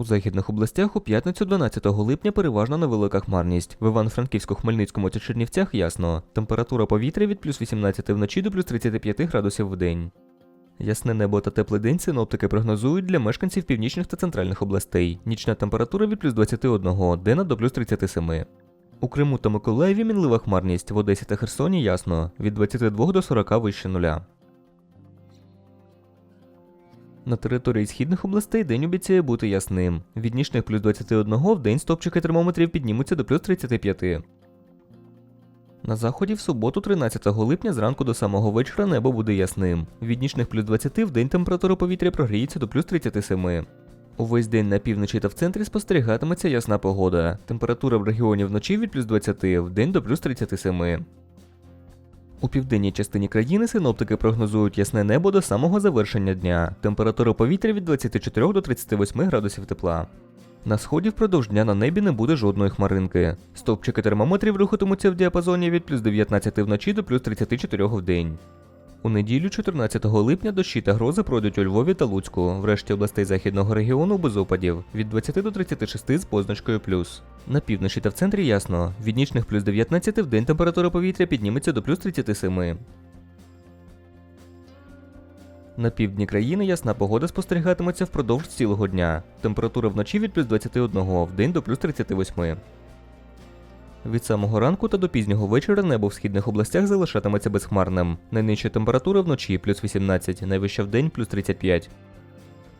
У західних областях у п'ятницю 12 липня переважно невелика хмарність. В Івано-Франківську, Хмельницькому та Чернівцях ясно. Температура повітря від плюс 18 вночі до плюс 35 градусів в день. Ясне небо та теплий день синоптики прогнозують для мешканців північних та центральних областей. Нічна температура від плюс 21, денна до плюс 37. У Криму та Миколаєві мінлива хмарність, в Одесі та Херсоні ясно, від 22 до 40 вище нуля. На території східних областей день обіцяє бути ясним. Від нічних плюс 21 в день стопчики термометрів піднімуться до плюс 35. На заході в суботу, 13 липня, зранку до самого вечора небо буде ясним. Від нічних плюс 20 в день температура повітря прогріється до плюс 37. Увесь день на півночі та в центрі спостерігатиметься ясна погода. Температура в регіоні вночі від плюс 20, в день до плюс 37. У південній частині країни синоптики прогнозують ясне небо до самого завершення дня. Температура повітря від 24 до 38 градусів тепла. На сході впродовж дня на небі не буде жодної хмаринки. Стовпчики термометрів рухатимуться в діапазоні від плюс 19 вночі до плюс 34 в день. У неділю 14 липня дощі та грози пройдуть у Львові та Луцьку, в решті областей західного регіону без опадів від 20 до 36 з позначкою плюс. На півночі та в центрі ясно. Від нічних плюс 19 в день температура повітря підніметься до плюс 37. На півдні країни ясна погода спостерігатиметься впродовж цілого дня. Температура вночі від плюс 21 в день до плюс 38. Від самого ранку та до пізнього вечора небо в східних областях залишатиметься безхмарним. Найнижча температура вночі плюс 18, найвища в день плюс 35.